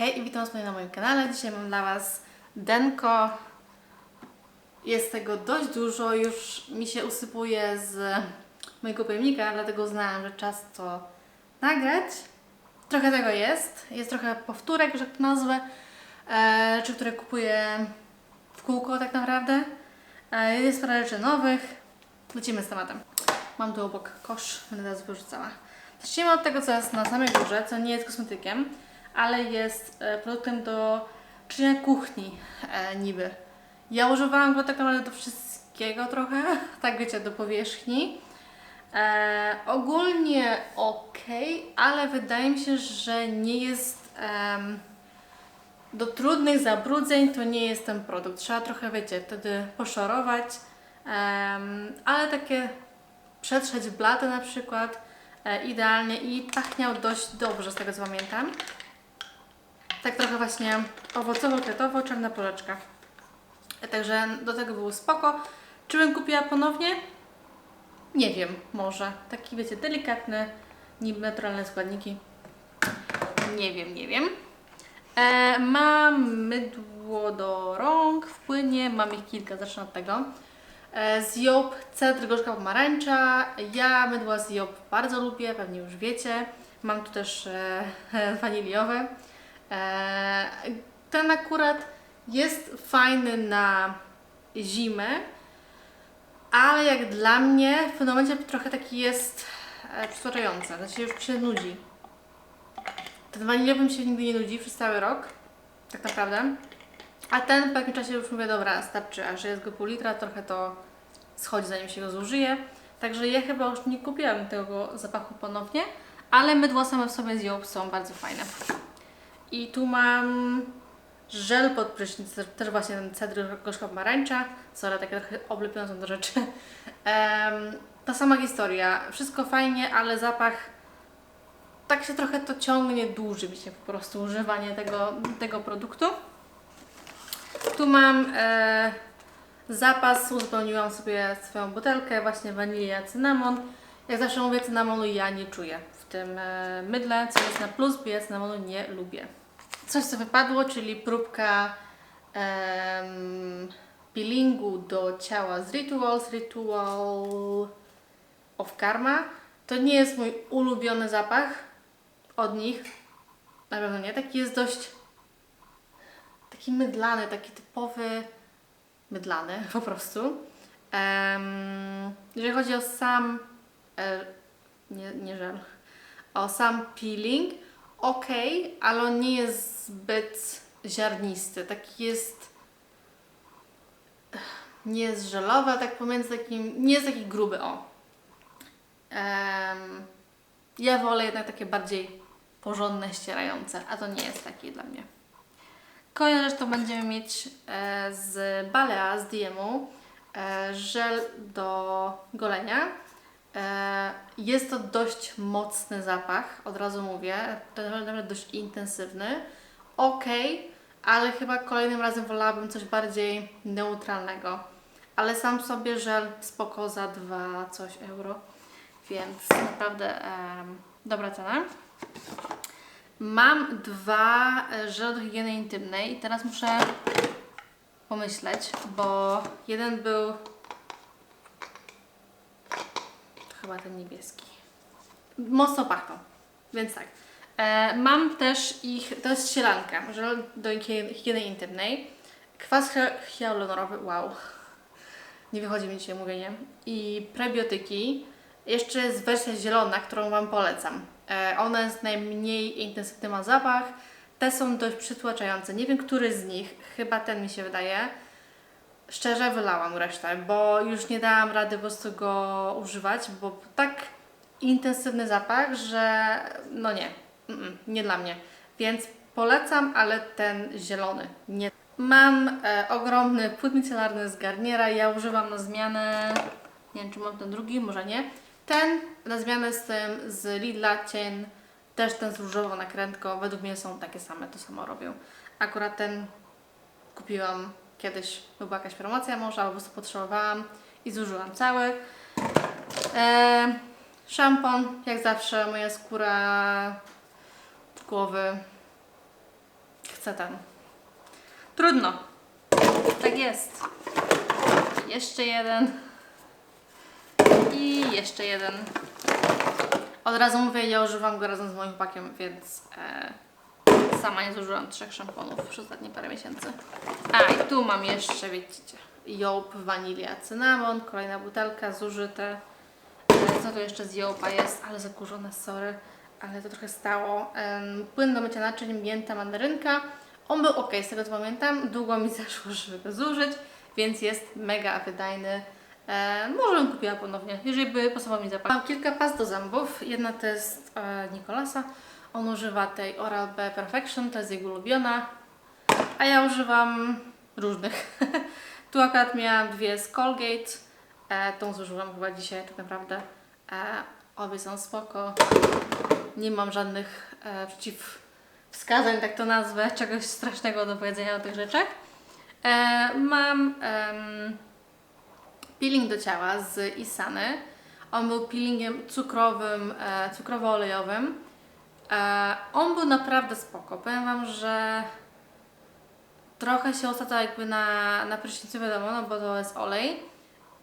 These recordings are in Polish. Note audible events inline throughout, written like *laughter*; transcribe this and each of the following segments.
Hej i witam Was na moim kanale. Dzisiaj mam dla Was denko. Jest tego dość dużo, już mi się usypuje z mojego pojemnika, dlatego uznałam, że czas to nagrać. Trochę tego jest. Jest trochę powtórek, że tak nazwę, e, rzeczy, które kupuję w kółko tak naprawdę. E, jest parę rzeczy nowych. Lecimy z tematem. Mam tu obok kosz, będę teraz wyrzucała. Zacznijmy od tego, co jest na samej górze, co nie jest kosmetykiem, ale jest e, produktem do czynienia kuchni e, niby. Ja używałam go tak naprawdę do wszystkiego trochę, *laughs* tak wiecie, do powierzchni. E, ogólnie ok, ale wydaje mi się, że nie jest em, do trudnych zabrudzeń to nie jest ten produkt. Trzeba trochę, wiecie, wtedy poszorować, em, ale takie przetrzeć blaty na przykład e, idealnie i pachniał dość dobrze z tego co pamiętam. Tak trochę właśnie owocowo-kwiatowo, czarna porzeczka. E, Także do tego było spoko. Czy bym kupiła ponownie? Nie wiem, może. Taki wiecie, delikatny, niby naturalne składniki. Nie wiem, nie wiem. E, mam mydło do rąk w płynie, mam ich kilka, zacznę od tego. E, z Job cedr gorzka pomarańcza. Ja mydła z Job bardzo lubię, pewnie już wiecie. Mam tu też e, *laughs* waniliowe. E, ten akurat jest fajny na zimę, ale jak dla mnie w pewnym momencie trochę taki jest e, przytłaczający, znaczy się nudzi. Ten waniliowy się nigdy nie nudzi przez cały rok, tak naprawdę. A ten po jakimś czasie już mówię, dobra, starczy, a że jest go pół litra, trochę to schodzi zanim się go zużyje. Także ja chyba już nie kupiłam tego zapachu ponownie, ale mydła same w sobie z Job są bardzo fajne. I tu mam żel pod prysznic, też- właśnie ten cedr gorzka pomarańcza. Sorry, takie trochę oblepione są rzeczy. Em, ta sama historia, wszystko fajnie, ale zapach tak się trochę to ciągnie, dłuży mi się po prostu używanie tego, tego produktu. Tu mam e, zapas, uzupełniłam sobie swoją butelkę, właśnie wanilia, cynamon. Jak zawsze mówię, cynamonu ja nie czuję w tym e, mydle, co jest na plus, bo ja cynamonu nie lubię. Coś co wypadło, czyli próbka em, peelingu do ciała z Rituals, Ritual of Karma. To nie jest mój ulubiony zapach od nich. Na pewno nie. Taki jest dość taki mydlany, taki typowy mydlany *laughs* po prostu. Em, jeżeli chodzi o sam e, nie, nie żel, o sam peeling, ok, ale on nie jest zbyt ziarnisty. Taki jest nie jest żelowy, tak pomiędzy takim, nie jest taki gruby, o. Em, ja wolę jednak takie bardziej porządne, ścierające, a to nie jest taki dla mnie. Kolejna rzecz to będziemy mieć e, z Balea, z DM-u, e, żel do golenia. E, jest to dość mocny zapach, od razu mówię, to naprawdę dość intensywny. Ok, ale chyba kolejnym razem wolałabym coś bardziej neutralnego. Ale sam sobie żel spoko za 2 coś euro, więc naprawdę em, dobra cena. Mam dwa e, żele do higieny intymnej i teraz muszę pomyśleć, bo jeden był to chyba ten niebieski. Mocno pachną, więc tak. E, mam też ich, to jest sielanka, żel do higieny intymnej. Kwas hi- hialuronowy, wow. Nie wychodzi mi dzisiaj mówienie. I prebiotyki. Jeszcze jest wersja zielona, którą Wam polecam. E, ona jest najmniej intensywny ma zapach. Te są dość przytłaczające. Nie wiem, który z nich. Chyba ten mi się wydaje. Szczerze wylałam resztę, bo już nie dałam rady po prostu go używać, bo tak intensywny zapach, że no nie, nie dla mnie. Więc polecam, ale ten zielony nie. Mam e, ogromny płyn micelarny z Garniera. Ja używam na zmianę. Nie wiem, czy mam ten drugi, może nie. Ten na zmianę z tym z Lidla cień, też ten z różową nakrętką. Według mnie są takie same, to samo robią. Akurat ten kupiłam kiedyś, była jakaś promocja może, albo po prostu potrzebowałam i zużyłam cały. E, szampon, jak zawsze, moja skóra głowy chcę ten. Trudno. Tak jest. Jeszcze jeden. I jeszcze jeden. Od razu mówię, ja używam go razem z moim chłopakiem, więc e, sama nie zużyłam trzech szamponów przez ostatnie parę miesięcy. A i tu mam jeszcze, widzicie, Jołp, wanilia, cynamon, kolejna butelka zużyte. E, Co to jeszcze z Jołpa jest? Ale zakurzone, sorry, ale to trochę stało. Płyn do mycia naczyń, mięta, mandarynka. On był ok, z tego co pamiętam. Długo mi *laughs* zeszło, żeby go zużyć, więc jest mega wydajny. E, może bym kupiła ponownie, jeżeli by pasował mi zapach. Mam kilka pas do zębów. Jedna to jest e, Nikolasa. On używa tej Oral-B Perfection, to jest jego ulubiona. A ja używam różnych. *laughs* tu akurat miałam dwie z Colgate. E, tą zużyłam chyba dzisiaj tak naprawdę. E, obie są spoko. Nie mam żadnych e, przeciwwskazań, tak to nazwę, *laughs* czegoś strasznego do powiedzenia o tych rzeczach. E, mam peeling do ciała z Isany. On był peelingiem cukrowym, e, cukrowo-olejowym. E, on był naprawdę spoko. Powiem Wam, że trochę się ostatnio jakby na, na prysznicu wiadomo, no bo to jest olej,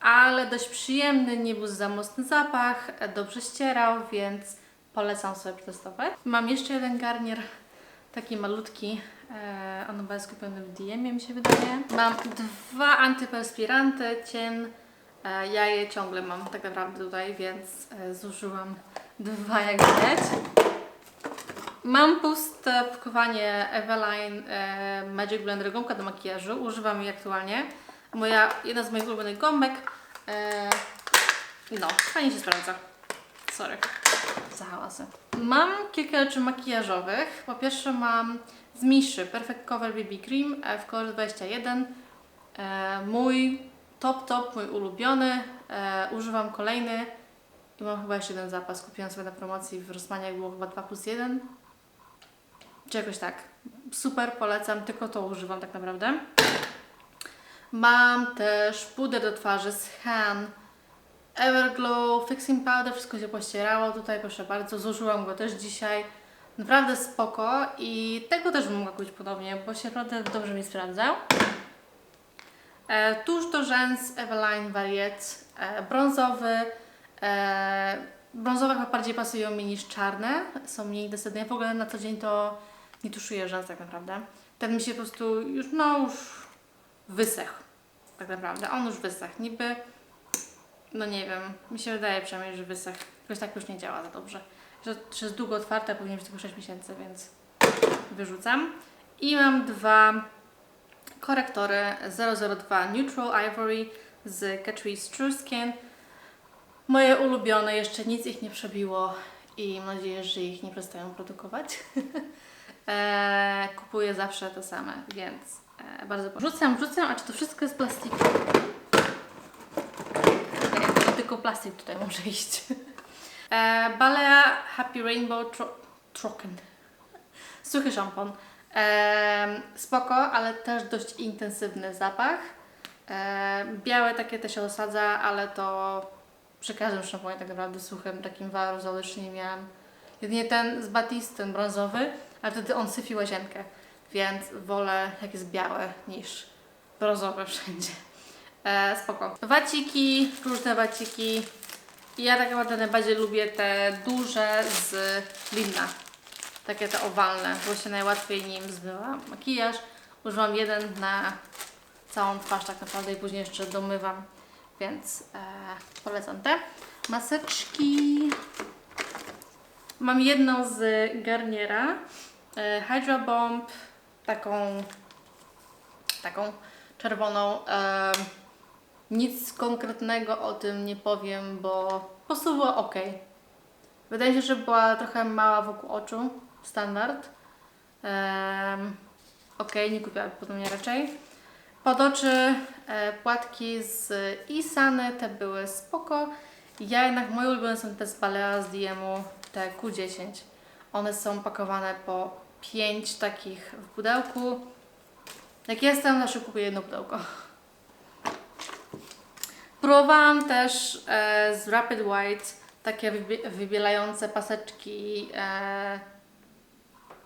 ale dość przyjemny, nie był za mocny zapach, e, dobrze ścierał, więc polecam sobie przetestować. Mam jeszcze jeden garnier, taki malutki, e, on chyba jest kupiony w DM, mi się wydaje. Mam dwa antyperspiranty, cien, e, ja je ciągle mam tak naprawdę tutaj, więc zużyłam dwa jak widać. Mam puste pakowanie Eveline e, Magic Blender gąbka do makijażu. Używam jej aktualnie. Moja, jedna z moich ulubionych gąbek. E, no, fajnie się sprawdza. Sorry za hałasy. Mam kilka rzeczy makijażowych. Po pierwsze mam z Miszy Perfect Cover BB Cream e, w kolorze 21. E, mój top top, mój ulubiony. Używam kolejny. I mam chyba jeszcze jeden zapas. Kupiłam sobie na promocji w Rossmanie, było chyba 2 plus 1. Czy jakoś tak. Super, polecam, tylko to używam tak naprawdę. Mam też puder do twarzy z Han Everglow Fixing Powder, wszystko się pościerało tutaj, proszę bardzo, zużyłam go też dzisiaj. Naprawdę spoko i tego też bym mogła kupić ponownie, bo się naprawdę dobrze mi sprawdzał. E, tuż do rzęs Eveline Variet e, brązowy. E, brązowe chyba bardziej pasują mi niż czarne, są mniej intensywne. Ja w ogóle na co dzień to nie tuszuję rzęs tak naprawdę. Ten mi się po prostu już, no już wysechł tak naprawdę. On już wysechł. Niby, no nie wiem, mi się wydaje przynajmniej, że wysechł. Jakoś tak już nie działa za dobrze. Że, że jest długo otwarte, powinien być tylko 6 miesięcy, więc wyrzucam. I mam dwa korektory 002 Neutral Ivory z Catrice True Skin. Moje ulubione, jeszcze nic ich nie przebiło i mam nadzieję, że ich nie przestają produkować. *laughs* e, kupuję zawsze to same, więc e, bardzo proszę. Rzucam, rzucam, a czy to wszystko jest plastiku? Okay, tylko plastik tutaj może *laughs* iść. e, Balea Happy Rainbow tro Trocken. Suchy szampon. E, spoko, ale też dość intensywny zapach. E, białe takie też się osadza, ale to przy każdym szamponie tak naprawdę suchym, takim waruzolycznym nie miałam. Jedynie ten z Batiste, ten brązowy, ale wtedy on syfi łazienkę, więc wolę jak jest białe niż brązowe wszędzie. E, spoko. Waciki, różne waciki. Ja tak naprawdę najbardziej lubię te duże z Linna. Takie te owalne, bo się najłatwiej nim zmywa makijaż. Używam jeden na całą twarz tak naprawdę i później jeszcze domywam, więc e, polecam te. Maseczki. Mam jedną z Garniera, e, Hydra Bomb, taką, taką czerwoną. E, nic konkretnego o tym nie powiem, bo po prostu była ok. Wydaje się, że była trochę mała wokół oczu, standard. Um, ok, nie kupiłam podobnie raczej. Pod oczy e, płatki z Isany, te były spoko. Ja jednak, moje ulubione są te z Balea z DM-u, te Q10. One są pakowane po 5 takich w pudełku. Jak jestem, zawsze kupuję jedno pudełko. Próbowałam też e, z Rapid White takie wybie- wybielające paseczki, e,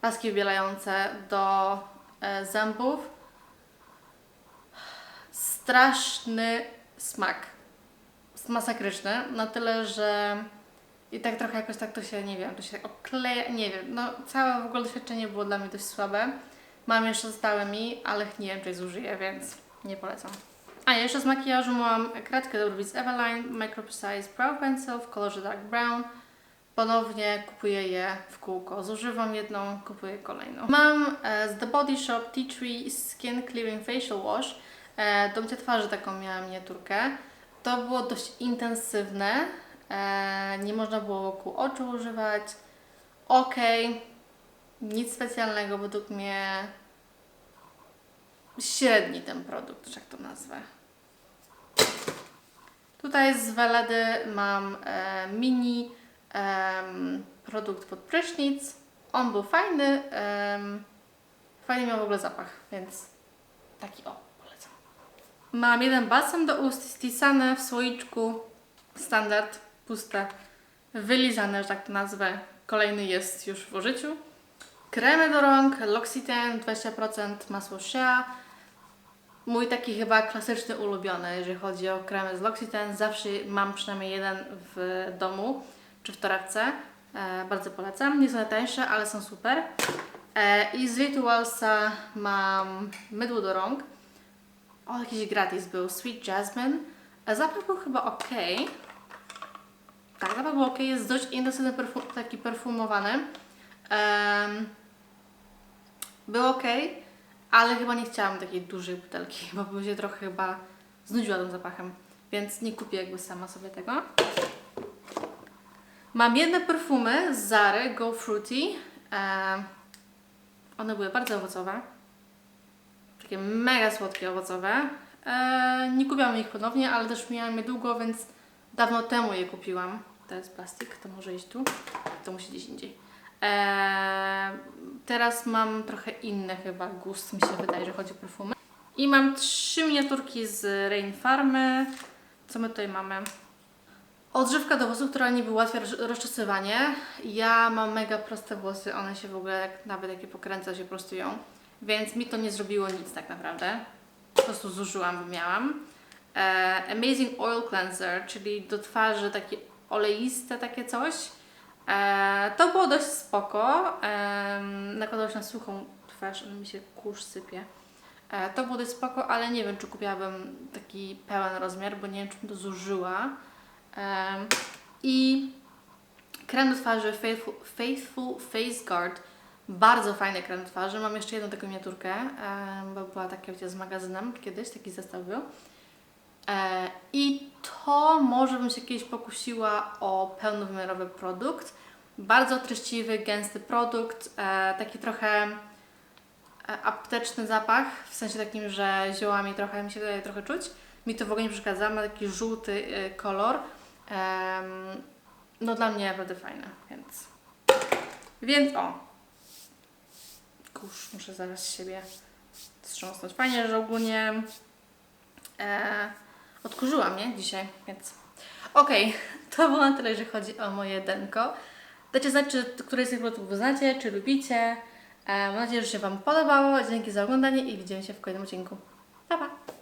paski wybielające do e, zębów. Straszny smak. Masakryczny, na tyle, że i tak trochę jakoś tak to się, nie wiem, to się okleja, nie wiem, no całe w ogóle doświadczenie było dla mnie dość słabe. Mam jeszcze zostały mi, ale nie wiem, czy je zużyję, więc nie polecam. A jeszcze z makijażu mam kredkę do brwi z Eveline Micro Precise Brow Pencil w kolorze Dark Brown. Ponownie kupuję je w kółko. Zużywam jedną, kupuję kolejną. Mam e, z The Body Shop Tea Tree Skin Clearing Facial Wash. E, do mycia twarzy taką miałam miniaturkę. To było dość intensywne. E, nie można było wokół oczu używać. Ok, nic specjalnego według mnie. Średni ten produkt, że jak to nazwę. Tutaj z Weledy mam e, mini em, produkt pod prysznic. On był fajny. em, fajny miał w ogóle zapach, więc taki o, polecam. Mam jeden balsam do ust stisane w słoiczku. Standard, puste, wylizane, że tak to nazwę. Kolejny jest już w użyciu. Kremy do rąk, L'Occitane 20% masło shea. Mój taki chyba klasyczny ulubiony, jeżeli chodzi o kremy z L'Occitane. Zawsze mam przynajmniej jeden w domu czy w torebce. E, bardzo polecam. Nie są najtańsze, ale są super. E, I z Ritualsa mam mydło do rąk. O, jakiś gratis był. Sweet Jasmine. E, zapach był chyba ok. Tak, zapach był ok. Jest dość intensywny, perfum, taki perfumowany. Em, był ok, ale chyba nie chciałam takiej dużej butelki, bo bym się trochę chyba znudziła tym zapachem. Więc nie kupię jakby sama sobie tego. Mam jedne perfumy z Zary Go Fruity. E, one były bardzo owocowe. Takie mega słodkie owocowe. E, nie kupiłam ich ponownie, ale też miałam je długo, więc dawno temu je kupiłam. To jest plastik, to może iść tu. To musi gdzieś indziej. E, teraz mam trochę inny chyba gust, mi się wydaje, że chodzi o perfumy. I mam trzy miniaturki z Rain Farmy. Co my tutaj mamy? Odżywka do włosów, która niby ułatwia roz- rozczesywanie. Ja mam mega proste włosy, one się w ogóle jak, nawet jak je pokręcę się prostują. Więc mi to nie zrobiło nic tak naprawdę. Po prostu zużyłam, bo miałam. E, Amazing Oil Cleanser, czyli do twarzy takie oleiste takie coś. E, to było dość spoko. E, nakładał się na suchą twarz, mi się kurz sypie. E, to było dość spoko, ale nie wiem, czy kupiłabym taki pełen rozmiar, bo nie wiem, czy bym to zużyła. Em, I krem do twarzy Faithful, Faithful Face Guard. Bardzo fajny krem do twarzy. Mam jeszcze jedną taką miniaturkę, em, bo była taka wiecie, z magazynem kiedyś, taki zestaw był. E, I to może bym się kiedyś pokusiła o pełnowymiarowy produkt. Bardzo treściwy, gęsty produkt, e, taki trochę e, apteczny zapach, w sensie takim, że ziołami trochę mi się wydaje trochę czuć. Mi to w ogóle nie przeszkadza, ma taki żółty kolor. No dla mnie naprawdę fajne, więc... Więc o! Kurz, muszę zaraz siebie wstrząsnąć. Fajnie, że ogólnie odkurzyła mnie dzisiaj, więc okej, to było na tyle, jeżeli chodzi o moje denko. Dajcie znać, czy któreś z tych produktów znacie, czy lubicie. E, mam nadzieję, że się Wam podobało. Dzięki za oglądanie i widzimy się w kolejnym odcinku. Pa, pa!